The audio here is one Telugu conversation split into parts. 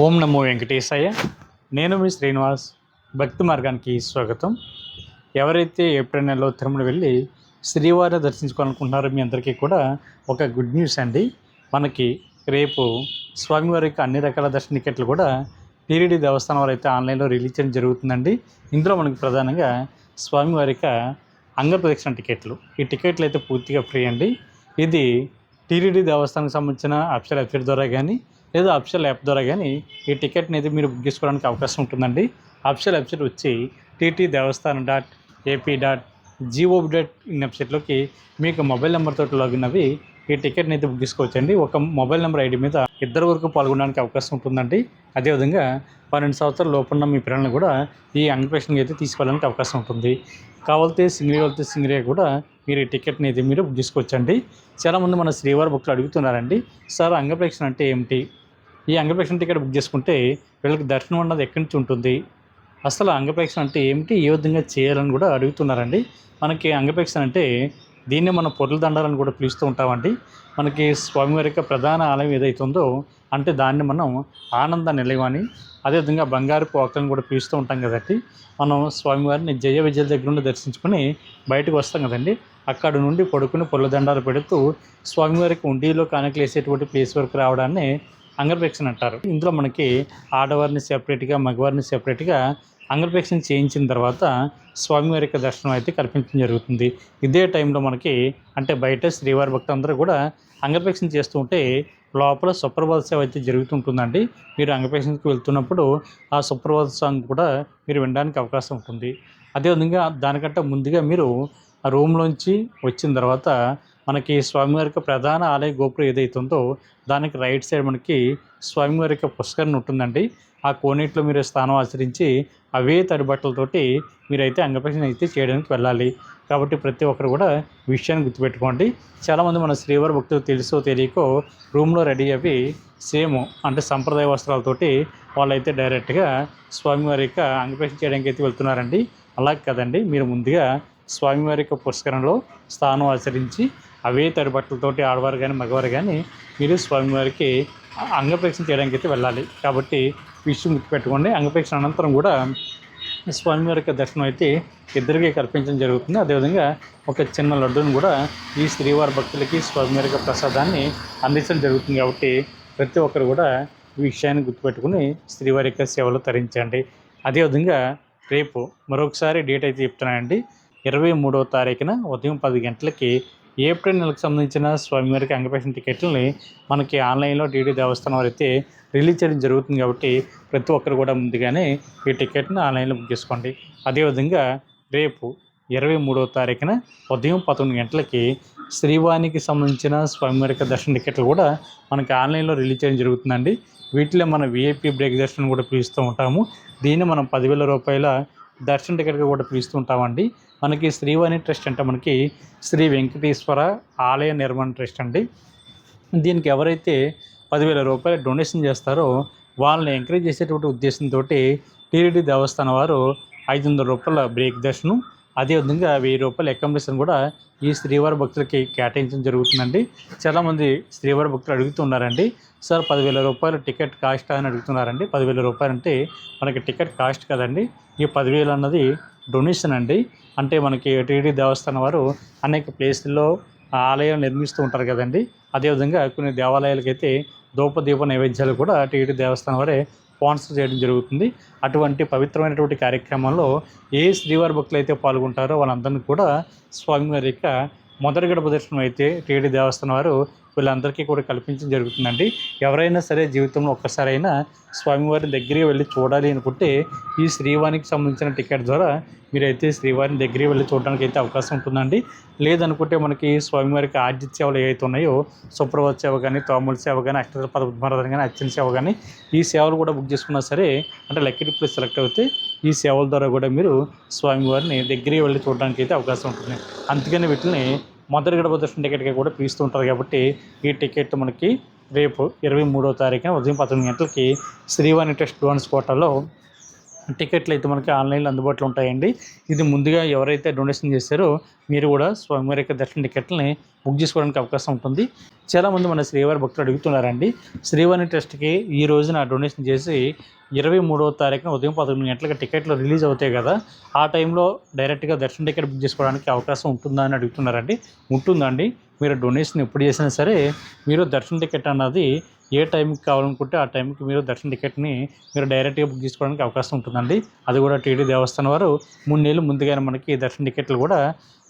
ఓం నమో వెంకటేశయ్య నేను మీ శ్రీనివాస్. భక్తి మార్గానికి స్వాగతం. ఎవరైతే ఏప్రిల్ నెలలో తిరుమల వెళ్ళి శ్రీవారిని దర్శించుకోవాలనుకుంటున్నారో మీ అందరికీ కూడా ఒక గుడ్ న్యూస్ అండి. మనకి రేపు స్వామివారికి అన్ని రకాల దర్శన టికెట్లు కూడా పీరిడి దేవస్థానం వారు అయితే ఆన్లైన్లో రిలీజ్ చేయడం జరుగుతుందండి. ఇందులో మనకి ప్రధానంగా స్వామివారి యొక్క అంగ ప్రదక్షిణ టికెట్లు. ఈ టికెట్లు అయితే పూర్తిగా ఫ్రీ అండి. ఇది టీటీడీ దేవస్థానం సంబంధించిన అఫిషియల్ వెబ్సైట్ ద్వారా కానీ లేదా అఫిషియల్ యాప్ ద్వారా కానీ ఈ టికెట్ని అయితే మీరు బుక్ చేసుకోవడానికి అవకాశం ఉంటుందండి. అఫిషియల్ వెబ్సైట్ వచ్చి TT Devasthanam dot AP dot GOB dot in వెబ్సైట్లోకి మీకు మొబైల్ నెంబర్తో లాగిన్ అవి ఈ టికెట్ని అయితే బుక్ చేసుకోవచ్చండి. ఒక మొబైల్ నెంబర్ ఐడి మీద ఇద్దరు వరకు పాల్గొనడానికి అవకాశం ఉంటుందండి. అదేవిధంగా పన్నెండు సంవత్సరాల లోపున్న మీ పిల్లల్ని కూడా ఈ అంగప్రశ్నకి అయితే తీసుకెళ్ళడానికి అవకాశం ఉంటుంది. కావాలితే సింగిల్ వెళ్తే సింగరే కూడా మీరు ఈ టికెట్ని అయితే మీరు బుక్ చేసుకోవచ్చండి. చాలామంది మన శ్రీవారి భక్తులు అడుగుతున్నారండి సార్ అంగప్రేక్షణ అంటే ఏమిటి? ఈ అంగప్రేక్షణ టికెట్ బుక్ చేసుకుంటే వీళ్ళకి దర్శనం అన్నది ఎక్కడి నుంచి ఉంటుంది? అసలు అంగప్రేక్షణ అంటే ఏమిటి? ఏ విధంగా చేయాలని కూడా అడుగుతున్నారండి. మనకి అంగప్రేక్షణ అంటే దీన్ని మనం పొట్ల దండాలని కూడా పిలుస్తూ ఉంటామండి. మనకి స్వామివారి యొక్క ప్రధాన ఆలయం ఏదైతుందో అంటే దాన్ని మనం ఆనంద నిలయం అని అదేవిధంగా బంగారు పోకలను కూడా పిలుస్తూ ఉంటాం కదండి. మనం స్వామివారిని జయ విజయల దగ్గర నుండి దర్శించుకొని బయటకు వస్తాం కదండి. అక్కడ నుండి పడుకుని పొల్లదండాలు పెడుతూ స్వామివారికి ఉండిలో కానుకలు వేసేటువంటి ప్లేస్ వరకు రావడాన్ని అంగప్రేక్షణ అంటారు. ఇందులో మనకి ఆడవారిని సెపరేట్గా మగవారిని సెపరేట్గా అంగప్రేక్షణ చేయించిన తర్వాత స్వామివారి యొక్క దర్శనం అయితే కల్పించడం జరుగుతుంది. ఇదే టైంలో మనకి అంటే బయట శ్రీవారి భక్తులందరూ కూడా అంగప్రేక్షణ చేస్తూ ఉంటే లోపల సుప్రభాత సేవ అయితే జరుగుతుంటుందండి. మీరు అంగపేషన్కి వెళ్తున్నప్పుడు ఆ సుప్రభాత సాంగ్ కూడా మీరు వినడానికి అవకాశం ఉంటుంది. అదేవిధంగా దానికంటే ముందుగా మీరు ఆ రూమ్లోంచి వచ్చిన తర్వాత మనకి స్వామివారి యొక్క ప్రధాన ఆలయ గోపురం ఏదైతే ఉందో దానికి రైట్ సైడ్ మనకి స్వామివారి యొక్క పుష్కరణ ఉంటుందండి. ఆ కోనేటిలో మీరు స్థానం ఆచరించి అవే తడి బట్టలతోటి మీరైతే అంగప్రదక్షిణ అయితే చేయడానికి వెళ్ళాలి. కాబట్టి ప్రతి ఒక్కరు కూడా విషయాన్ని గుర్తుపెట్టుకోండి. చాలామంది మన శ్రీవారి భక్తులు తెలుసో తెలియకో రూమ్లో రెడీ అవి సేమ్ అంటే సంప్రదాయ వస్త్రాలతోటి వాళ్ళైతే డైరెక్ట్గా స్వామివారి యొక్క అంగప్రదక్షిణ చేయడానికి అయితే వెళ్తున్నారండి. అలా కదండి మీరు ముందుగా స్వామివారి యొక్క పుష్కరంలో స్థానం ఆచరించి అవే తడి బట్టలతోటి ఆడవారు కానీ మగవారు కానీ మీరు స్వామివారికి అంగప్రదక్షిణ చేయడానికి అయితే వెళ్ళాలి. కాబట్టి విషయం గుర్తుపెట్టుకోండి. అంగప్రదక్షిణ అనంతరం కూడా స్వామివారి యొక్క దర్శనం అయితే ఇద్దరికి కల్పించడం జరుగుతుంది. అదేవిధంగా ఒక చిన్న లడ్డూని కూడా ఈ శ్రీవారి భక్తులకి స్వామివారి యొక్క ప్రసాదాన్ని అందించడం జరుగుతుంది. కాబట్టి ప్రతి ఒక్కరు కూడా ఈ విషయాన్ని గుర్తుపెట్టుకుని శ్రీవారి యొక్క సేవలు తరించండి. అదేవిధంగా రేపు మరొకసారి డేట్ అయితే చెప్తున్నానండి. ఇరవై మూడవ తారీఖున ఉదయం పది గంటలకి ఏప్రిల్ నెలకు సంబంధించిన స్వామివారికి అంగప్రదక్షిణ టికెట్లని మనకి ఆన్లైన్లో టీడీ దేవస్థానం వారు అయితే రిలీజ్ చేయడం జరుగుతుంది కాబట్టి ప్రతి ఒక్కరు కూడా ముందుగానే ఈ టికెట్ని ఆన్లైన్లో బుక్ చేసుకోండి. అదేవిధంగా రేపు ఇరవై మూడవ తారీఖున ఉదయం పదకొండు గంటలకి శ్రీవాణికి సంబంధించిన స్వామివారికి దర్శన టికెట్లు కూడా మనకి ఆన్లైన్లో రిలీజ్ చేయడం జరుగుతుందండి. వీటిలో మనం విఐపి బ్రేక్ దర్శనం కూడా పిలుస్తూ ఉంటాము. దీన్ని మనం పదివేల రూపాయల దర్శన టికెట్గా కూడా పిలుస్తుంటామండి. మనకి శ్రీవాణి ట్రస్ట్ అంటే మనకి శ్రీ వెంకటేశ్వర ఆలయ నిర్మాణ ట్రస్ట్ అండి. దీనికి ఎవరైతే పదివేల రూపాయలు డొనేషన్ చేస్తారో వాళ్ళని ఎంకరేజ్ చేసేటువంటి ఉద్దేశంతో టీడీ దేవస్థానం వారు ఐదు వందల రూపాయల బ్రేక్ దర్శనం అదేవిధంగా వెయ్యి రూపాయల అకామిడేషన్ కూడా ఈ శ్రీవారి భక్తులకి కేటాయించడం జరుగుతుందండి. చాలామంది శ్రీవారి భక్తులు అడుగుతున్నారండి. సార్ పదివేల రూపాయలు టికెట్ కాస్ట్ అని అడుగుతున్నారండి. పదివేల రూపాయలు అంటే మనకి టికెట్ కాస్ట్ కదండి. ఈ పదివేలు అన్నది డొనేషన్ అండి. అంటే మనకి టీడీ దేవస్థానం వారు అనేక ప్లేసుల్లో ఆలయం నిర్మిస్తూ ఉంటారు కదండి. అదేవిధంగా కొన్ని దేవాలయాలకైతే ధూపదీప నైవేద్యాలు కూడా టీటీ దేవస్థానం వారే స్పాన్సర్ చేయడం జరుగుతుంది. అటువంటి పవిత్రమైనటువంటి కార్యక్రమంలో ఏ శ్రీవారి భక్తులు అయితే పాల్గొంటారో వాళ్ళందరినీ కూడా స్వామివారి యొక్క మొదటి గడప దర్శనం అయితే టీడీ దేవస్థానం వారు వీళ్ళందరికీ కూడా కల్పించడం జరుగుతుందండి. ఎవరైనా సరే జీవితంలో ఒక్కసారైనా స్వామివారి దగ్గరికి వెళ్ళి చూడాలి అనుకుంటే ఈ శ్రీవారికి సంబంధించిన టికెట్ ద్వారా మీరైతే శ్రీవారిని దగ్గరికి వెళ్ళి చూడడానికి అయితే అవకాశం ఉంటుందండి. లేదనుకుంటే మనకి స్వామివారికి ఆర్జిత సేవలు ఏవైతే ఉన్నాయో సుప్రభాత సేవ కానీ తోముల సేవ కానీ అష్టదళ పదమారాధన కానీ అర్చన సేవ కానీ ఈ సేవలు కూడా బుక్ చేసుకున్నా సరే అంటే లక్కీ డిప్లో సెలెక్ట్ అవుతే ఈ సేవల ద్వారా కూడా మీరు స్వామివారిని దగ్గరికి వెళ్ళి చూడడానికి అయితే అవకాశం ఉంటుంది అందుకని వీటిని మొదటి గడప దర్శన టికెట్గా కూడా పిలుస్తూ ఉంటారు కాబట్టి ఈ టికెట్ మనకి రేపు ఇరవై మూడో తారీఖున ఉదయం పంతొమ్మిది గంటలకి శ్రీవాణి టెస్ట్ అడ్వాన్స్ కోటాలో టికెట్లు అయితే మనకి ఆన్లైన్లో అందుబాటులో ఉంటాయండి. ఇది ముందుగా ఎవరైతే డొనేషన్ చేశారో మీరు కూడా స్వామివారి యొక్క దర్శన టికెట్లని బుక్ చేసుకోవడానికి అవకాశం ఉంటుంది. చాలామంది మన శ్రీవారి భక్తులు అడుగుతున్నారండి. శ్రీవారి ట్రస్ట్కి ఈ రోజున డొనేషన్ చేసి ఇరవై మూడవ తారీఖున ఉదయం పదకొండు గంటలకు టికెట్లు రిలీజ్ అవుతాయి కదా ఆ టైంలో డైరెక్ట్గా దర్శన టికెట్ బుక్ చేసుకోవడానికి అవకాశం ఉంటుందా అని అడుగుతున్నారండి. ఉంటుందండి మీరు డొనేషన్ ఎప్పుడు చేసినా సరే మీరు దర్శన టికెట్ అన్నది ఏ టైంకి కావాలనుకుంటే ఆ టైంకి మీరు దర్శన టికెట్ని మీరు డైరెక్ట్గా బుక్ చేసుకోవడానికి అవకాశం ఉంటుందండి. అది కూడా టీడీ దేవస్థానం వారు మూడు నెలలు ముందుగానే మనకి దర్శన టికెట్లు కూడా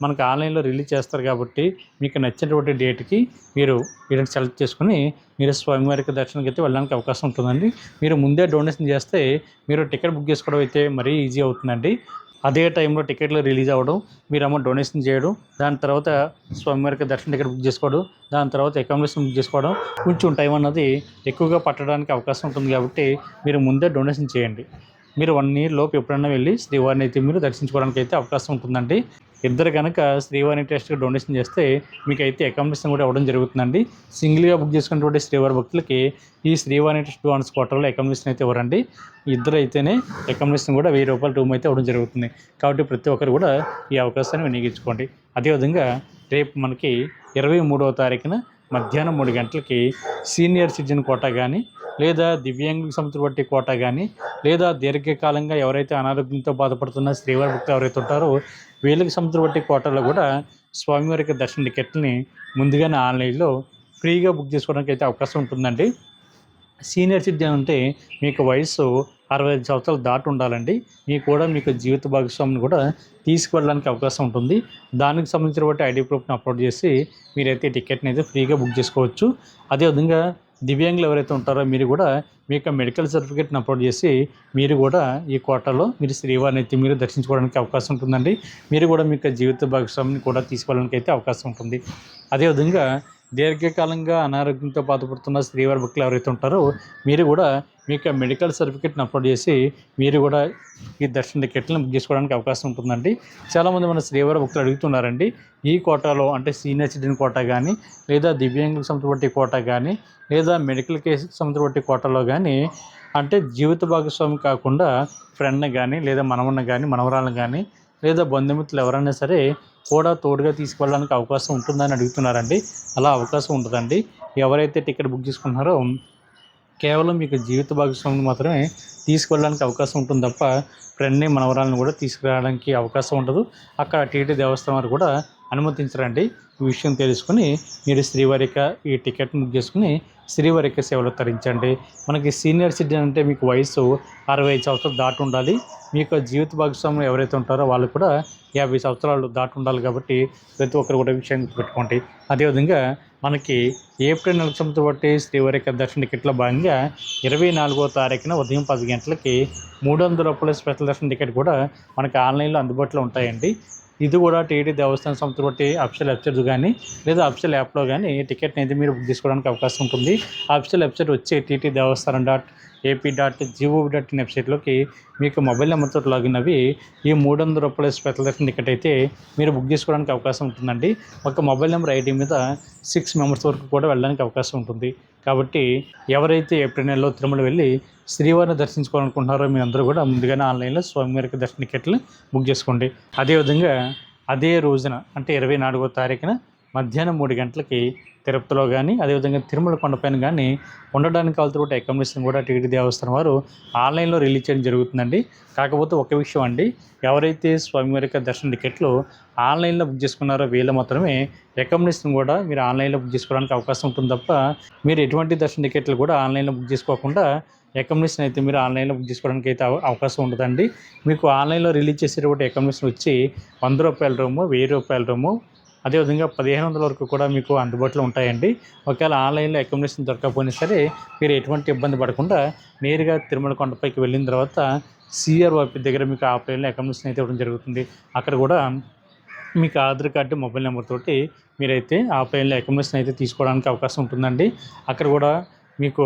మనకు ఆన్లైన్లో రిలీజ్ చేస్తారు కాబట్టి మీకు నచ్చినటువంటి డేట్కి మీరు వీటిని సెలెక్ట్ చేసుకుని మీరు స్వామివారికి దర్శనానికి అయితే వెళ్ళడానికి అవకాశం ఉంటుందండి. మీరు ముందే డొనేషన్ చేస్తే మీరు టికెట్ బుక్ చేసుకోవడం అయితే మరీ ఈజీ అవుతుందండి. అదే టైంలో టికెట్లు రిలీజ్ అవ్వడం మీరు అమౌంట్ డొనేషన్ చేయడం దాని తర్వాత స్వామివారికి దర్శన టికెట్ బుక్ చేసుకోవడం దాని తర్వాత అకామిడేషన్ బుక్ చేసుకోవడం కొంచెం టైం అన్నది ఎక్కువగా పట్టడానికి అవకాశం ఉంటుంది కాబట్టి మీరు ముందే డొనేషన్ చేయండి. మీరు వన్ ఇయర్ లోపు ఎప్పుడైనా వెళ్ళి శ్రీవారిని అయితే మీరు దర్శించుకోవడానికి అయితే అవకాశం ఉంటుందండి. ఇద్దరు కనుక శ్రీవారి టెస్ట్కి డొనేషన్ చేస్తే మీకు అయితే అకామిడేషన్ కూడా ఇవ్వడం జరుగుతుందండి. సింగిల్గా బుక్ చేసుకున్నటువంటి శ్రీవారి భక్తులకి ఈ శ్రీవారి టెస్ట్ వన్స్ క్వార్టర్లో అకామిడేషన్ అయితే ఇవ్వరండి. ఇద్దరు అయితేనే అకామిడేషన్ కూడా వెయ్యి రూపాయల రూమ్ అయితే ఇవ్వడం జరుగుతుంది. కాబట్టి ప్రతి ఒక్కరు కూడా ఈ అవకాశాన్ని వినియోగించుకోండి. అదేవిధంగా రేపు మనకి ఇరవై మూడవ తారీఖున మధ్యాహ్నం మూడు గంటలకి సీనియర్ సిటిజన్ కోటా కానీ లేదా దివ్యాంగులకు సంబంధించిన కోటా కానీ లేదా దీర్ఘకాలంగా ఎవరైతే అనారోగ్యంతో బాధపడుతున్న శ్రీవారి భక్తులు ఎవరైతే ఉంటారో వీళ్ళకి సంబంధించిన కోటాలో కూడా స్వామివారికి దర్శన టికెట్ని ముందుగానే ఆన్లైన్లో ఫ్రీగా బుక్ చేసుకోవడానికి అయితే అవకాశం ఉంటుందండి. సీనియర్ సిటిజన్ అంటే మీకు వయసు అరవై ఐదు సంవత్సరాలు దాటి ఉండాలండి. మీకు కూడా మీకు జీవిత భాగస్వామిని కూడా తీసుకువెళ్ళడానికి అవకాశం ఉంటుంది. దానికి సంబంధించిన బట్టి ఐడి ప్రూఫ్ని అప్లోడ్ చేసి మీరైతే టికెట్ని అయితే ఫ్రీగా బుక్ చేసుకోవచ్చు. అదేవిధంగా దివ్యాంగులు ఎవరైతే ఉంటారో మీరు కూడా మీ యొక్క మెడికల్ సర్టిఫికేట్ని అప్లోడ్ చేసి మీరు కూడా ఈ కోటాలో మీరు శ్రీవారిని అయితే మీరు దర్శించుకోవడానికి అవకాశం ఉంటుందండి. మీరు కూడా మీ యొక్క జీవిత భాగస్వామిని కూడా తీసుకోవడానికి అయితే అవకాశం ఉంటుంది. అదేవిధంగా దీర్ఘకాలంగా అనారోగ్యంతో బాధపడుతున్న శ్రీవారి భక్తులు ఎవరైతే ఉంటారో మీరు కూడా మీ యొక్క మెడికల్ సర్టిఫికేట్ని అప్లోడ్ చేసి మీరు కూడా ఈ దర్శన టికెట్లను బుక్ చేసుకోవడానికి అవకాశం ఉంటుందండి. చాలామంది మన శ్రీవారి భక్తులు అడుగుతున్నారండి ఈ కోటాలో అంటే సీనియర్ సిటిజన్ కోటా కానీ లేదా దివ్యాంగులకు సంబంధించిన కోటా కానీ లేదా మెడికల్ కేసు సంబంధించిన కోటాలో కానీ అంటే జీవిత భాగస్వామి కాకుండా ఫ్రెండ్ని కానీ లేదా మనవన్న కానీ మనవరాలను కానీ లేదా బంధుమిత్రులు ఎవరైనా సరే కూడా తోడుగా తీసుకువెళ్ళడానికి అవకాశం ఉంటుందని అడుగుతున్నారండి. అలా అవకాశం ఉంటుందండి ఎవరైతే టికెట్ బుక్ చేసుకుంటున్నారో కేవలం మీకు జీవిత భాగస్వామిని మాత్రమే తీసుకువెళ్ళడానికి అవకాశం ఉంటుంది తప్ప ఫ్రెండ్ని మనవరాలను కూడా తీసుకురావడానికి అవకాశం ఉండదు. అక్కడ టీటీ దేవస్థానం వారు కూడా అనుమతించరండి. ఈ విషయం తెలుసుకుని మీరు శ్రీవారిక ఈ టికెట్ బుక్ చేసుకుని శ్రీవారిక సేవలు తరించండి. మనకి సీనియర్ సిటిజన్ అంటే మీకు వయసు అరవై ఐదు సంవత్సరాలు దాటి ఉండాలి. మీకు జీవిత భాగస్వాములు ఎవరైతే ఉంటారో వాళ్ళు కూడా యాభై సంవత్సరాలు దాటి ఉండాలి కాబట్టి ప్రతి ఒక్కరు కూడా విషయాన్ని పెట్టుకోండి అదేవిధంగా మనకి ఏప్రిల్ నెల సంబంధించి బట్టి శ్రీవారిక దర్శన టికెట్లో భాగంగా ఇరవై నాలుగో తారీఖున ఉదయం పది గంటలకి మూడు వందల రూపాయల స్పెషల్ దర్శన టికెట్ కూడా మనకి ఆన్లైన్లో అందుబాటులో ఉంటాయండి. ఇది కూడా టీటీ దేవస్థానం సంస్థ బట్టి అఫిషియల్ వెబ్సైట్ కానీ లేదా అఫిషియల్ యాప్లో కానీ టికెట్ని అయితే మీరు బుక్ చేసుకోవడానికి అవకాశం ఉంటుంది. అఫిషియల్ వెబ్సైట్ వచ్చి TT Devasthanam dot AP dot gov dot in వెబ్సైట్లోకి మీకు మొబైల్ నెంబర్తో లాగిన్ అవి ఈ మూడు వందల రూపాయల స్పెషల్ దర్శన టికెట్ అయితే మీరు బుక్ చేసుకోవడానికి అవకాశం ఉంటుందండి. ఒక మొబైల్ నెంబర్ ఐడి మీద సిక్స్ మెంబర్స్ వరకు కూడా వెళ్ళడానికి అవకాశం ఉంటుంది. కాబట్టి ఎవరైతే ఏప్రిల్ నెలలో తిరుమల వెళ్ళి శ్రీవారిని దర్శించుకోవాలనుకుంటున్నారో మీ అందరూ కూడా ముందుగానే ఆన్లైన్లో స్వామివారికి దర్శన టికెట్లు బుక్ చేసుకోండి. అదేవిధంగా అదే రోజున అంటే ఇరవై నాలుగో తారీఖున మధ్యాహ్నం మూడు గంటలకి తిరుపతిలో కానీ అదేవిధంగా తిరుమల కొండపైన కానీ ఉండడానికి కావాల్సిన అకామిడేషన్ కూడా టీటీడీ దేవస్థానం వారు ఆన్లైన్లో రిలీజ్ చేయడం జరుగుతుందండి. కాకపోతే ఒక విషయం అండి ఎవరైతే స్వామివారి యొక్క దర్శన టికెట్లు ఆన్లైన్లో బుక్ చేసుకున్నారో వీళ్ళు మాత్రమే అకామిడేషన్ కూడా మీరు ఆన్లైన్లో బుక్ చేసుకోవడానికి అవకాశం ఉంటుంది తప్ప మీరు ఎటువంటి దర్శన టికెట్లు కూడా ఆన్లైన్లో బుక్ చేసుకోకుండా అకామిడేషన్ అయితే మీరు ఆన్లైన్లో బుక్ చేసుకోవడానికి అయితే అవ- అవకాశం ఉండదండి మీకు ఆన్లైన్లో రిలీజ్ చేసేటువంటి అకామిడేషన్ వచ్చి వంద రూపాయల రూము వెయ్యి రూపాయల రూము అదేవిధంగా పదిహేను వందల వరకు కూడా మీకు అందుబాటులో ఉంటాయండి. ఒకవేళ ఆన్లైన్లో అకామిడేషన్ దొరకకపోయినా సరే మీరు ఎటువంటి ఇబ్బంది పడకుండా నేరుగా తిరుమల కొండపైకి వెళ్ళిన తర్వాత సిఆర్ఓపి దగ్గర మీకు ఆఫ్లైన్లో అకామిడేషన్ అయితే ఇవ్వడం జరుగుతుంది. అక్కడ కూడా మీకు ఆధార్ కార్డు మొబైల్ నెంబర్ తోటి మీరైతే ఆఫ్లైన్లో అకామిడేషన్ అయితే తీసుకోవడానికి అవకాశం ఉంటుందండి. అక్కడ కూడా మీకు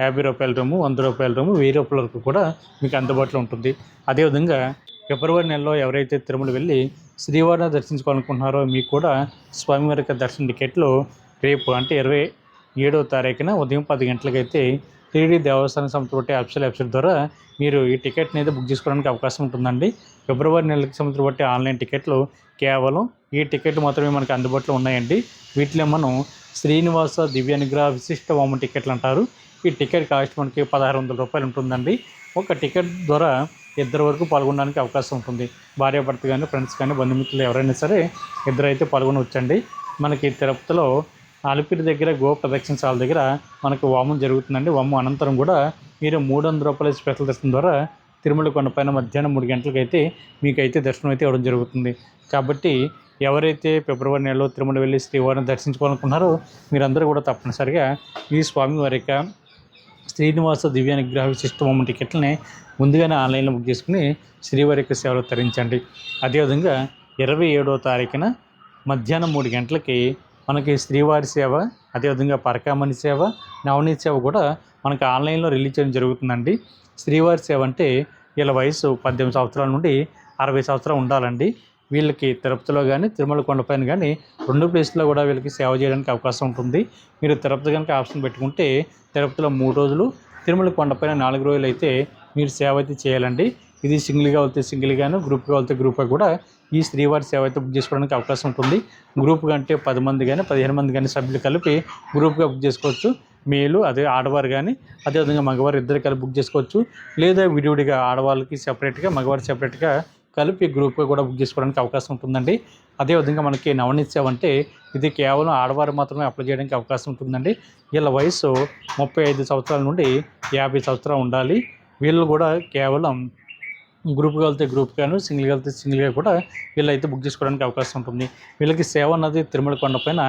యాభై రూపాయల రూము వంద రూపాయల రూము వెయ్యి రూపాయల వరకు కూడా మీకు అందుబాటులో ఉంటుంది. అదేవిధంగా ఫిబ్రవరి నెలలో ఎవరైతే తిరుమల వెళ్ళి శ్రీవారిని దర్శించుకోవాలనుకుంటున్నారో మీకు కూడా స్వామివారి యొక్క దర్శన టికెట్లు రేపు అంటే ఇరవై ఏడవ తారీఖున ఉదయం పది గంటలకైతే టీడీ దేవస్థానం సంస్థ బట్టి అఫీషియల్ వెబ్సైట్ ద్వారా మీరు ఈ టికెట్ని అయితే బుక్ చేసుకోవడానికి అవకాశం ఉంటుందండి. ఫిబ్రవరి నెలకి సంవత్సరం బట్టి ఆన్లైన్ టికెట్లు కేవలం ఈ టికెట్లు మాత్రమే మనకు అందుబాటులో ఉన్నాయండి. వీటిలో మనం శ్రీనివాస దివ్య నిగ్రహ విశిష్ట వామ టికెట్లు అంటారు. ఈ టికెట్ కాస్ట్ మనకి పదహారు వందల రూపాయలు ఉంటుందండి. ఒక టికెట్ ద్వారా ఇద్దరు వరకు పాల్గొనడానికి అవకాశం ఉంటుంది. భార్యాభర్త కానీ ఫ్రెండ్స్ కానీ బంధుమిత్రులు ఎవరైనా సరే ఇద్దరైతే పాల్గొనవచ్చండి. మనకి తిరుపతిలో అలిపిరి దగ్గర గో ప్రదక్షిణశాల దగ్గర మనకు వామం జరుగుతుందండి. వామం అనంతరం కూడా మీరు మూడు వందల రూపాయల స్పెషల్ దర్శనం ద్వారా తిరుమల కొండపైన మధ్యాహ్నం మూడు గంటలకైతే మీకైతే దర్శనం అయితే ఇవ్వడం జరుగుతుంది. కాబట్టి ఎవరైతే ఫిబ్రవరి నెలలో తిరుమల వెళ్ళి శ్రీవారిని దర్శించుకోవాలనుకున్నారో మీరందరూ కూడా తప్పనిసరిగా ఈ స్వామివారి యొక్క శ్రీనివాస దివ్య నిగ్రహ విశిష్ట హోమం టికెట్లని ముందుగానే ఆన్లైన్లో బుక్ చేసుకుని శ్రీవారి యొక్క సేవలు తరించండి. అదేవిధంగా ఇరవై ఏడవ తారీఖున మధ్యాహ్నం మూడు గంటలకి మనకి శ్రీవారి సేవ అదేవిధంగా పరకామణి సేవ నవనీతి సేవ కూడా మనకి ఆన్లైన్లో రిలీజ్ చేయడం జరుగుతుందండి. శ్రీవారి సేవ అంటే వీళ్ళ వయసు పద్దెనిమిది సంవత్సరాల నుండి అరవై సంవత్సరాలు ఉండాలండి. వీళ్ళకి తిరుపతిలో కానీ తిరుమల కొండపైన కానీ రెండు ప్లేస్లో కూడా వీళ్ళకి సేవ చేయడానికి అవకాశం ఉంటుంది. మీరు తిరుపతి కనుక ఆప్షన్ పెట్టుకుంటే తిరుపతిలో మూడు రోజులు తిరుమల కొండపైన నాలుగు రోజులు అయితే మీరు సేవ అయితే చేయాలండి. ఇది సింగిల్గా వెళ్తే సింగిల్గాను గ్రూప్గా వెళ్తే గ్రూప్గా కూడా ఈ శ్రీవారి సేవ అయితే బుక్ చేసుకోవడానికి అవకాశం ఉంటుంది. గ్రూప్ కంటే పది మంది కానీ పదిహేను మంది కానీ సభ్యులు కలిపి గ్రూప్గా బుక్ చేసుకోవచ్చు. మేలు అదే ఆడవారు కానీ అదేవిధంగా మగవారు ఇద్దరు కలిపి బుక్ చేసుకోవచ్చు. లేదా విడివిడిగా ఆడవాళ్ళకి సెపరేట్గా మగవారు సెపరేట్గా కలిపి గ్రూప్ కూడా బుక్ చేసుకోవడానికి అవకాశం ఉంటుందండి. అదేవిధంగా మనకి నవనీత అంటే ఇది కేవలం ఆడవారు మాత్రమే అప్లై చేయడానికి అవకాశం ఉంటుందండి. వీళ్ళ వయసు ముప్పై ఐదు సంవత్సరాల నుండి యాభై సంవత్సరాలు ఉండాలి. వీళ్ళు కూడా కేవలం గ్రూప్గా వెళ్తే గ్రూప్ గాను సింగిల్గా వెళ్తే సింగిల్గా కూడా వీళ్ళు అయితే బుక్ చేసుకోవడానికి అవకాశం ఉంటుంది. వీళ్ళకి సేవ అన్నది తిరుమల కొండపైన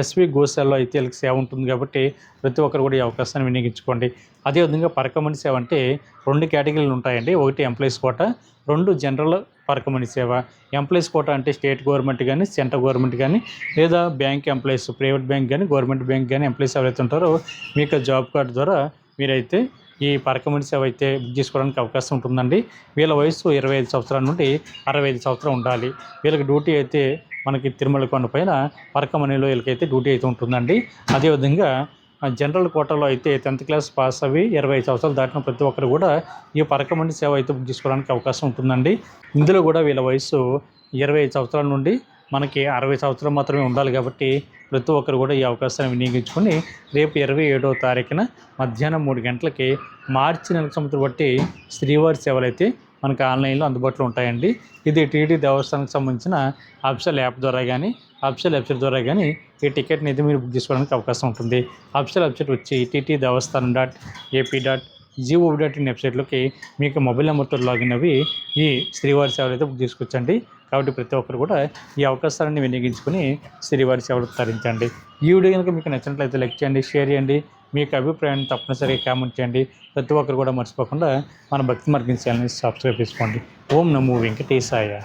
ఎస్వి గోశాలలో అయితే వీళ్ళకి సేవ ఉంటుంది కాబట్టి ప్రతి ఒక్కరు కూడా ఈ అవకాశాన్ని వినియోగించుకోండి. అదేవిధంగా పరకమణి సేవ అంటే రెండు కేటగిరీలు ఉంటాయండి. ఒకటి ఎంప్లాయీస్ కోట రెండు జనరల్ పరకమణి సేవ. ఎంప్లాయీస్ కోట అంటే స్టేట్ గవర్నమెంట్ కానీ సెంట్రల్ గవర్నమెంట్ కానీ లేదా బ్యాంక్ ఎంప్లాయీస్ ప్రైవేట్ బ్యాంక్ కానీ గవర్నమెంట్ బ్యాంక్ కానీ ఎంప్లాయీస్ ఎవరైతే ఉంటారో మీకు జాబ్ కార్డు ద్వారా మీరైతే ఈ పరకమణి సేవ అయితే బుక్ చేసుకోవడానికి అవకాశం ఉంటుందండి. వీళ్ళ వయసు ఇరవై ఐదు సంవత్సరాల నుండి అరవై ఐదు సంవత్సరం ఉండాలి. వీళ్ళకి డ్యూటీ అయితే మనకి తిరుమల కొండ పైన పరకమణిలో వీళ్ళకైతే డ్యూటీ అయితే ఉంటుందండి. అదేవిధంగా జనరల్ కోటాలో అయితే టెన్త్ క్లాస్ పాస్ అవి ఇరవై ఐదు సంవత్సరాలు దాటిన ప్రతి ఒక్కరు కూడా ఈ పరకమండి సేవ అయితే బుక్ చేసుకోవడానికి అవకాశం ఉంటుందండి. ఇందులో కూడా వీళ్ళ వయసు ఇరవై ఐదు సంవత్సరాల నుండి మనకి అరవై సంవత్సరం మాత్రమే ఉండాలి కాబట్టి ప్రతి ఒక్కరు కూడా ఈ అవకాశాన్ని వినియోగించుకొని రేపు ఇరవై ఏడవ తారీఖున మధ్యాహ్నం మూడు గంటలకి మార్చి నెల సంవత్సరం బట్టి శ్రీవారి సేవలు అయితే మనకి ఆన్లైన్లో అందుబాటులో ఉంటాయండి. ఇది టీటీ దేవస్థానానికి సంబంధించిన అఫిషియల్ యాప్ ద్వారా కానీ అఫిషియల్ వెబ్సైట్ ద్వారా కానీ ఈ టికెట్ని అయితే మీరు బుక్ చేసుకోవడానికి అవకాశం ఉంటుంది. అఫిషియల్ వెబ్సైట్ వచ్చి TT Devasthanam dot AP dot GOB dot in వెబ్సైట్లోకి మీకు మొబైల్ నెంబర్తో లాగిన్ అవి ఈ శ్రీవారి సేవలు అయితే బుక్ చేసుకోవచ్చండి. కాబట్టి ప్రతి ఒక్కరు కూడా ఈ అవకాశాన్ని వినియోగించుకొని శ్రీవారి సేవలు తరించండి. ఈ వీడియో కనుక మీకు నచ్చినట్లయితే లైక్ చేయండి షేర్ చేయండి. మీకు అభిప్రాయాన్ని తప్పనిసరిగా కామెంట్ చేయండి. ప్రతి ఒక్కరు కూడా మర్చిపోకుండా మన భక్తి మార్గం ఛానల్ని సబ్స్క్రైబ్ చేసుకోండి. ఓం నమో వెంకటేశాయ.